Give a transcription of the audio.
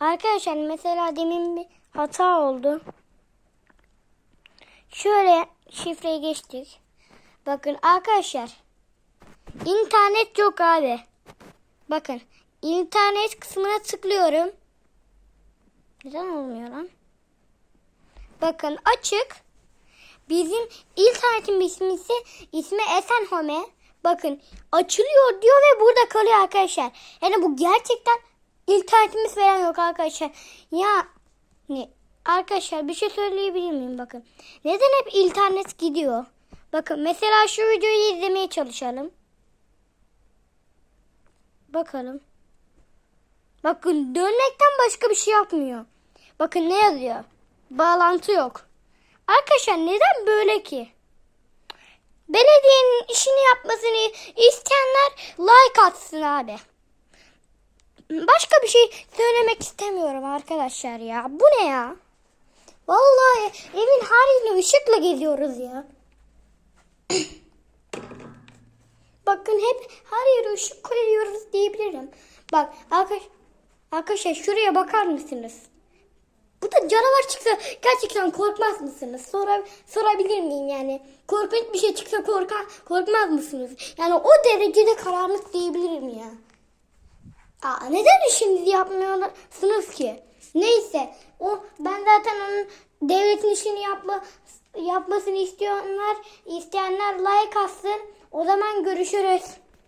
Arkadaşlar mesela demin bir hata oldu. Şöyle şifreyi geçtik. Bakın arkadaşlar. İnternet yok abi. Bakın internet kısmına tıklıyorum. Neden olmuyor lan? Bakın açık. Bizim internetin ismi ise ismi Esenhome. Bakın açılıyor diyor ve burada kalıyor arkadaşlar. Yani bu gerçekten internetimiz falan yok arkadaşlar. Ya ne? Arkadaşlar bir şey söyleyebilir miyim bakın. Neden hep internet gidiyor? Bakın mesela şu videoyu izlemeye çalışalım. Bakalım. Bakın dönmekten başka bir şey yapmıyor. Bakın ne yazıyor? Bağlantı yok. Arkadaşlar neden böyle ki? Belediyenin işini yapmasını isteyenler like atsın abi. Başka bir şey söylemek istemiyorum arkadaşlar ya. Bu ne ya? Vallahi evin her yerine ışıkla geziyoruz ya. Bakın hep her yere ışık koyuyoruz diyebilirim. Bak arkadaş, arkadaşlar şuraya bakar mısınız? Bu da canavar çıksa gerçekten korkmaz mısınız? Sora, sorabilir miyim yani? Korkunç bir şey çıksa korkar, korkmaz mısınız? Yani o derecede karanlık diyebilirim ya. Aa, neden işinizi yapmıyorsunuz ki? Neyse, o ben zaten onun devletin işini yapma yapmasını isteyenler isteyenler like atsın. O zaman görüşürüz.